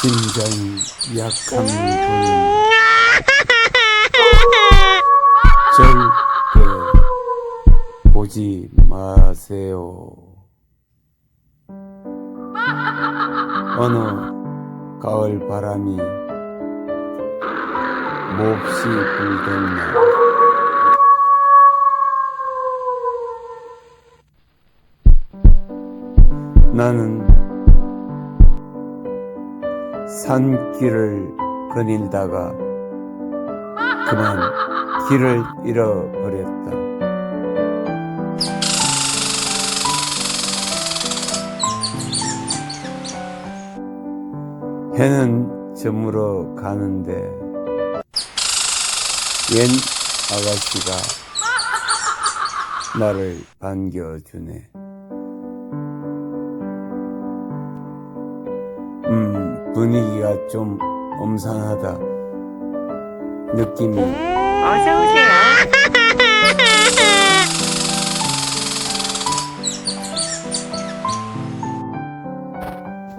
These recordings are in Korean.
심장이 약한 분은 절대 보지 마세요. 어느 가을 바람이 몹시 불던 날 나는 산길을 거닐다가 그만 길을 잃어버렸다. 해는 저물어 가는데 옛 아가씨가 나를 반겨주네. 분위기가 좀 엄상하다. 느낌이 어서 오세요.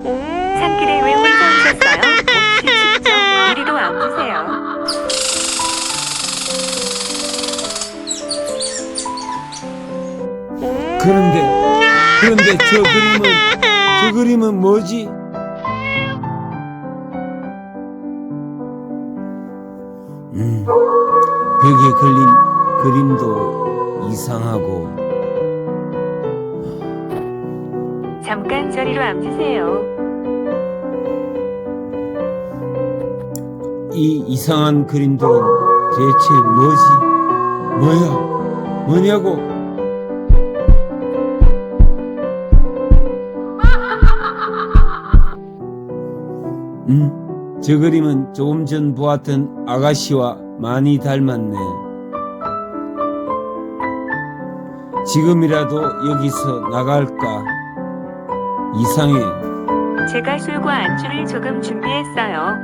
산길에 왜 혼자 오셨어요? 혹시 직접 이리로 와보세요. 그런데 그런데 저 그림은 저 그림은 뭐지? 벽에 걸린 그림도 이상하고 잠깐 저리로 앉으세요. 이 이상한 그림들은 대체 뭐지? 뭐야? 뭐냐고? 음, 저 그림은 조금 전 보았던 아가씨와 많이 닮았네. 지금이라도 여기서 나갈까? 이상해. 제가 술과 안주를 조금 준비했어요.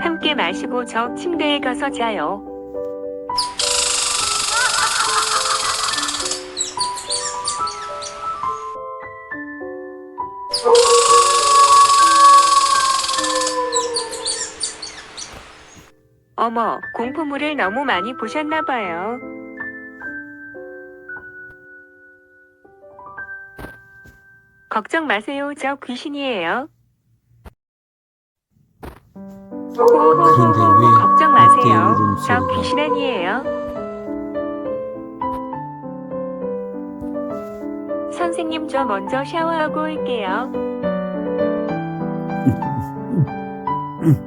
함께 마시고 저 침대에 가서 자요. 어머, 공포물을 너무 많이 보셨나 봐요. 걱정 마세요. 저 귀신이에요. 그런데 왜 걱정 마세요. 저 울음소리가? 귀신 아니에요. 선생님 저 먼저 샤워하고 올게요.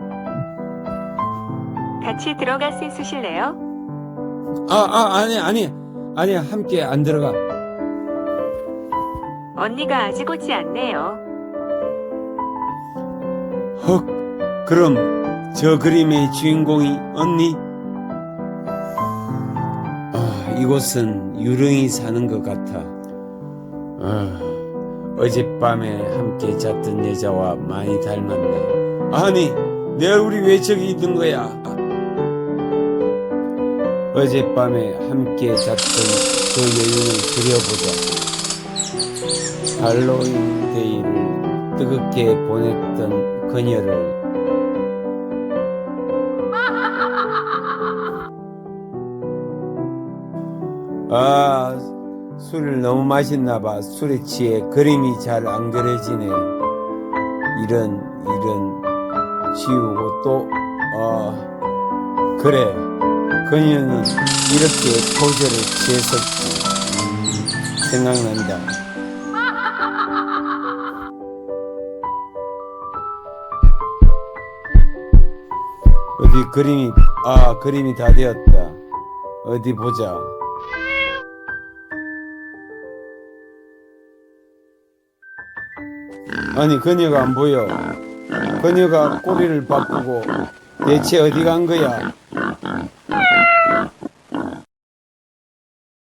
같이 들어가서 쓰실래요? 아, 아, 아니, 아니, 아니, 함께 안 들어가. 언니가 아직 오지 않네요. 헉, 그럼 저 그림의 주인공이 언니? 아, 이곳은 유령이 사는 것 같아. 아, 어젯밤에 함께 잤던 여자와 많이 닮았네. 아니, 내 얼굴이 왜 저기 있는 거야? 어젯밤에 함께 잤던 그 여인을 그려보자. 할로윈 데이를 뜨겁게 보냈던 그녀를. 아 술을 너무 마셨나 봐. 술에 취해 그림이 잘 안 그려지네. 이런 이런. 지우고 또 어, 그래 그녀는 이렇게 포즈를 취했었지 음, 생각난다. 어디 그림이 아 그림이 다 되었다. 어디 보자. 아니 그녀가 안 보여. 그녀가 꼬리를 바꾸고 대체 어디 간 거야